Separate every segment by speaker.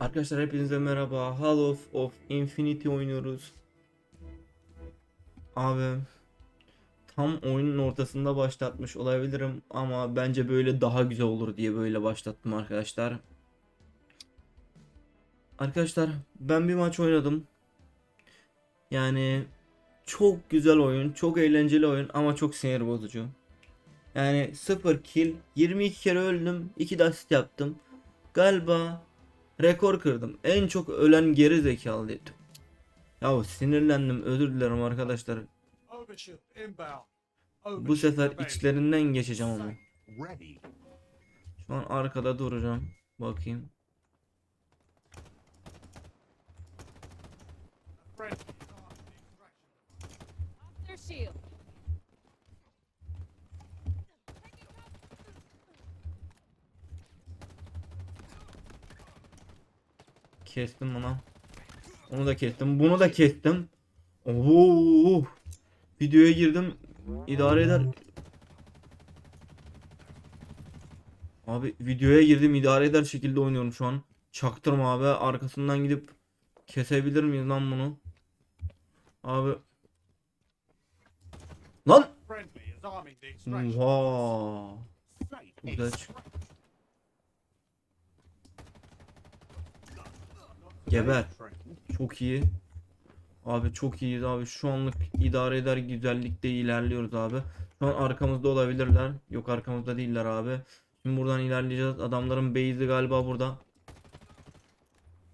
Speaker 1: Arkadaşlar hepinize merhaba. Hall of, of Infinity oynuyoruz. Abi tam oyunun ortasında başlatmış olabilirim ama bence böyle daha güzel olur diye böyle başlattım arkadaşlar. Arkadaşlar ben bir maç oynadım. Yani çok güzel oyun, çok eğlenceli oyun ama çok sinir bozucu. Yani 0 kill, 22 kere öldüm, 2 de asist yaptım. Galiba rekor kırdım. En çok ölen geri zekalıydı. Ya sinirlendim. Özür dilerim arkadaşlar. Bu sefer içlerinden geçeceğim ama. Şu an arkada duracağım. Bakayım.
Speaker 2: Shield.
Speaker 1: Kestim onu. Onu da kestim. Bunu da kestim. Oo! Videoya girdim. İdare eder. Abi videoya girdim idare eder şekilde oynuyorum şu an. Çaktırma abi. Arkasından gidip kesebilir miyiz lan bunu? Abi. Lan! Oha! Güzel çık- Geber. Çok iyi. Abi çok iyiyiz abi. Şu anlık idare eder güzellikte ilerliyoruz abi. Şu an arkamızda olabilirler. Yok arkamızda değiller abi. Şimdi buradan ilerleyeceğiz. Adamların base'i galiba burada.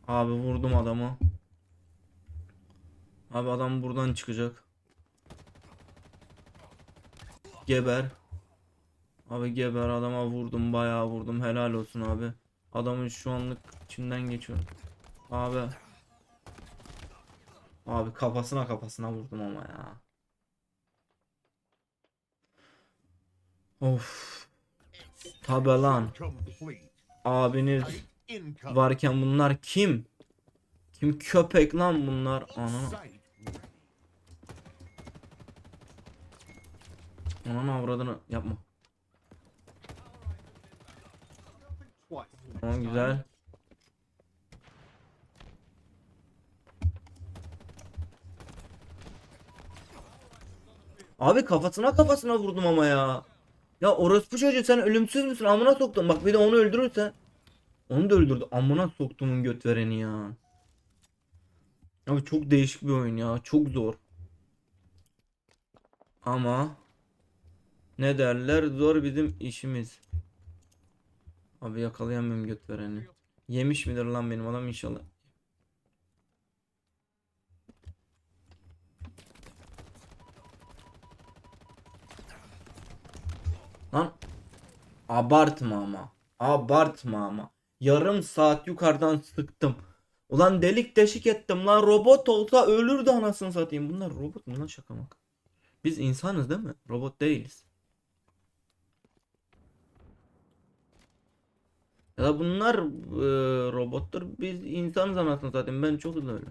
Speaker 1: Abi vurdum adamı. Abi adam buradan çıkacak. Geber. Abi geber adama vurdum bayağı vurdum. Helal olsun abi. Adamın şu anlık içinden geçiyor. Abi. Abi kafasına kafasına vurdum ama ya. Of. Tabi lan. Abiniz varken bunlar kim? Kim köpek lan bunlar? Ana. Ananı avradını yapma. Tamam güzel. Abi kafasına kafasına vurdum ama ya. Ya orospu çocuğu sen ölümsüz müsün? Amına soktum. Bak bir de onu öldürürse. Onu da öldürdü. Amına soktumun göt vereni ya. Abi çok değişik bir oyun ya. Çok zor. Ama ne derler? Zor bizim işimiz. Abi yakalayamıyorum göt vereni. Yemiş midir lan benim adam inşallah. Lan abartma ama. Abartma ama. Yarım saat yukarıdan sıktım. Ulan delik deşik ettim lan robot olsa ölürdü anasını satayım. Bunlar robot mu lan şaka maka? Biz insanız değil mi? Robot değiliz. Ya bunlar e, robottur. Biz insanız anasını satayım. Ben çok hızlı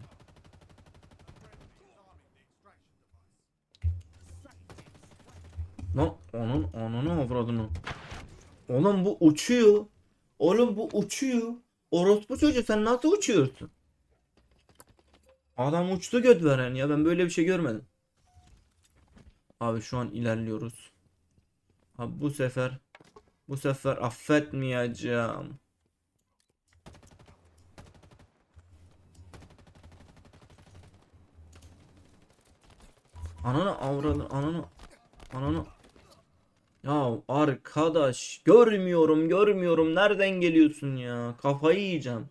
Speaker 1: Lan onun ananı avradını. Oğlum bu uçuyor. Oğlum bu uçuyor. Orospu çocuğu sen nasıl uçuyorsun? Adam uçtu göt veren ya ben böyle bir şey görmedim. Abi şu an ilerliyoruz. Abi bu sefer bu sefer affetmeyeceğim. Ananı avradını ananı ananı ya arkadaş görmüyorum görmüyorum. Nereden geliyorsun ya? Kafayı yiyeceğim.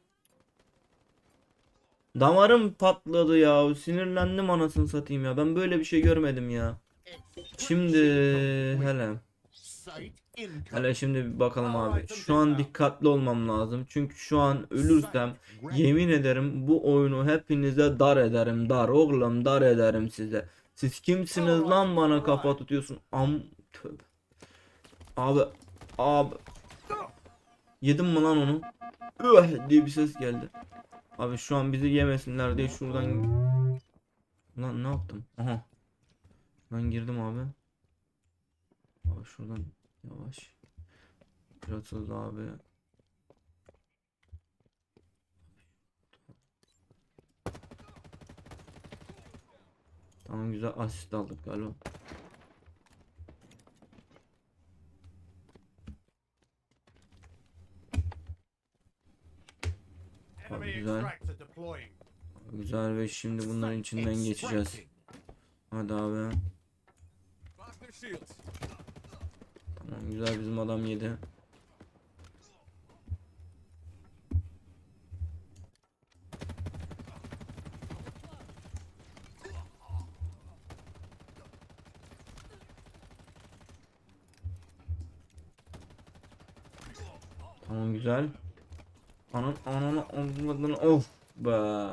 Speaker 1: Damarım patladı ya. Sinirlendim anasını satayım ya. Ben böyle bir şey görmedim ya. Şimdi hele. Hele şimdi bir bakalım abi. Şu an dikkatli olmam lazım. Çünkü şu an ölürsem yemin ederim bu oyunu hepinize dar ederim. Dar oğlum dar ederim size. Siz kimsiniz lan bana kafa tutuyorsun? Am tövbe. Abi. Abi. Yedim mi lan onu? Üh diye bir ses geldi. Abi şu an bizi yemesinler diye şuradan... Lan ne yaptım? Aha. Ben girdim abi. Abi şuradan yavaş. Biraz abi. Tamam güzel asist aldık galiba. Ve şimdi bunların içinden geçeceğiz. Hadi abi. Tamam güzel bizim adam yedi. Tamam güzel. Anan ananı anladın of be.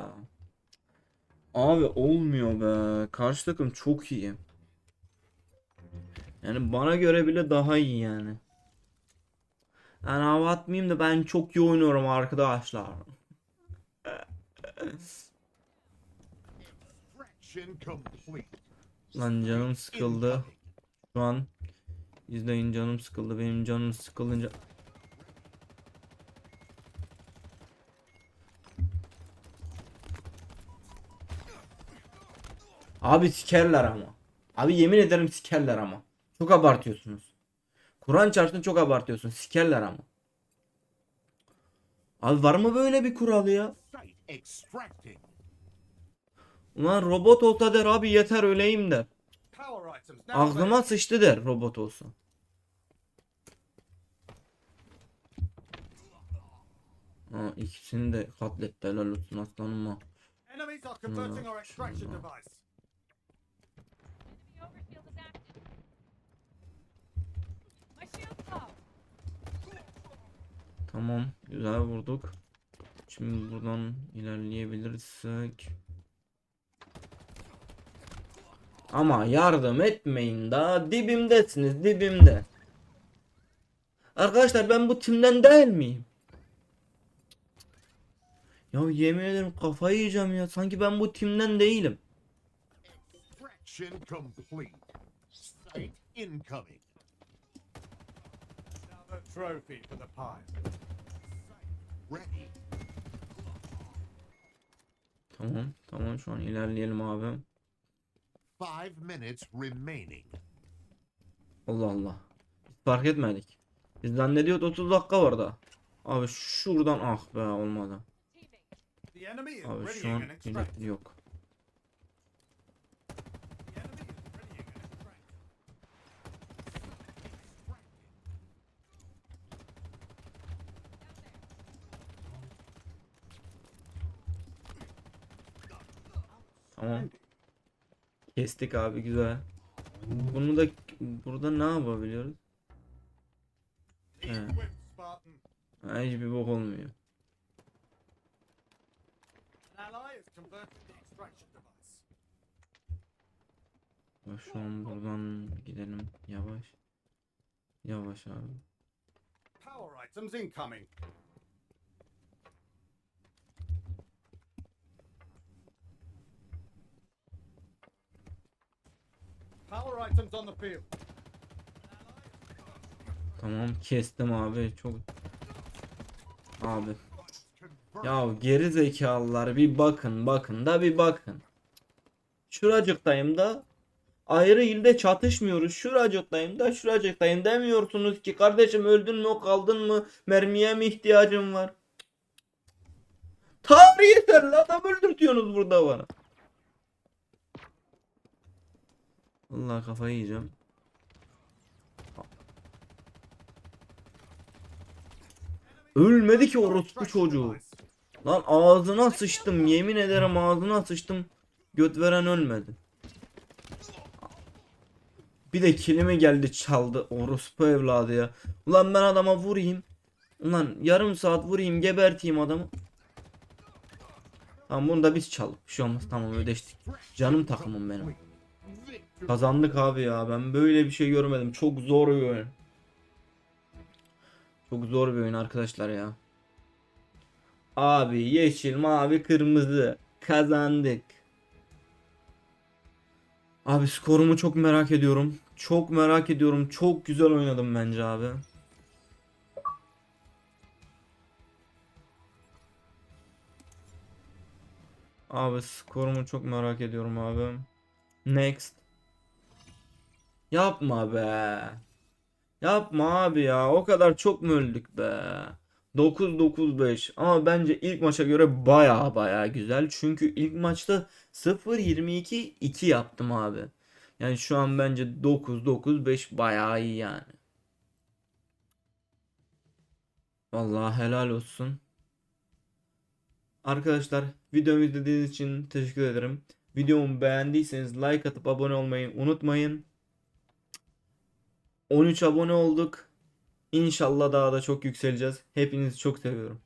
Speaker 1: Abi olmuyor be. Karşı takım çok iyi. Yani bana göre bile daha iyi yani. Yani hava atmayayım da ben çok iyi oynuyorum arkadaşlar. Lan canım sıkıldı. Şu an izleyin canım sıkıldı. Benim canım sıkılınca Abi sikerler ama. Abi yemin ederim sikerler ama. Çok abartıyorsunuz. Kur'an çarpsın çok abartıyorsun. Sikerler ama. Abi var mı böyle bir kural ya? Ulan robot olsa der abi yeter öleyim
Speaker 3: now
Speaker 1: Aklıma sıçtı der robot olsa. Ha, ikisini de katletti helal olsun aslanım ha.
Speaker 3: Enemies are converting our extraction device.
Speaker 1: Tamam güzel vurduk. Şimdi buradan ilerleyebilirsek. Ama yardım etmeyin daha dibimdesiniz dibimde. Arkadaşlar ben bu timden değil miyim? Ya yemin ederim kafayı yiyeceğim ya. Sanki ben bu timden değilim.
Speaker 4: İncoming.
Speaker 3: Now the trophy for the pile.
Speaker 1: Tamam tamam şu an ilerleyelim abi.
Speaker 4: Five minutes remaining.
Speaker 1: Allah Allah. Biz fark etmedik. Biz zannediyorduk 30 dakika var da. Abi şuradan ah be olmadı. Abi şu an yok. Tamam. Kestik abi güzel. Bunu da burada ne yapabiliyoruz? He. Ha, hiçbir bok olmuyor. Şu an buradan gidelim yavaş. Yavaş abi.
Speaker 3: Power items incoming. Power items on the field.
Speaker 1: Tamam kestim abi çok. Abi ya geri zekalılar bir bakın bakın da bir bakın. Şuracıktayım da ayrı ilde çatışmıyoruz. Şuracıktayım da şuracıktayım demiyorsunuz ki kardeşim öldün mü kaldın mı mermiye mi ihtiyacın var? Tanrı yeter adam öldürtüyorsunuz burada bana. Allah kafayı yiyeceğim. Ölmedi ki orospu çocuğu. Lan ağzına sıçtım yemin ederim ağzına sıçtım. Göt veren ölmedi. Bir de kilimi geldi çaldı orospu evladı ya. Ulan ben adama vurayım. Ulan yarım saat vurayım geberteyim adamı. Tamam bunu da biz çaldık. Bir şey olmaz tamam ödeştik. Canım takımım benim. Kazandık abi ya. Ben böyle bir şey görmedim. Çok zor bir oyun. Çok zor bir oyun arkadaşlar ya. Abi yeşil, mavi, kırmızı. Kazandık. Abi skorumu çok merak ediyorum. Çok merak ediyorum. Çok güzel oynadım bence abi. Abi skorumu çok merak ediyorum abi. Next. Yapma be. Yapma abi ya. O kadar çok mu öldük be? 9-9-5 ama bence ilk maça göre baya baya güzel. Çünkü ilk maçta 0-22-2 yaptım abi. Yani şu an bence 9-9-5 baya iyi yani. Vallahi helal olsun. Arkadaşlar videomu izlediğiniz için teşekkür ederim. Videomu beğendiyseniz like atıp abone olmayı unutmayın. 13 abone olduk. İnşallah daha da çok yükseleceğiz. Hepinizi çok seviyorum.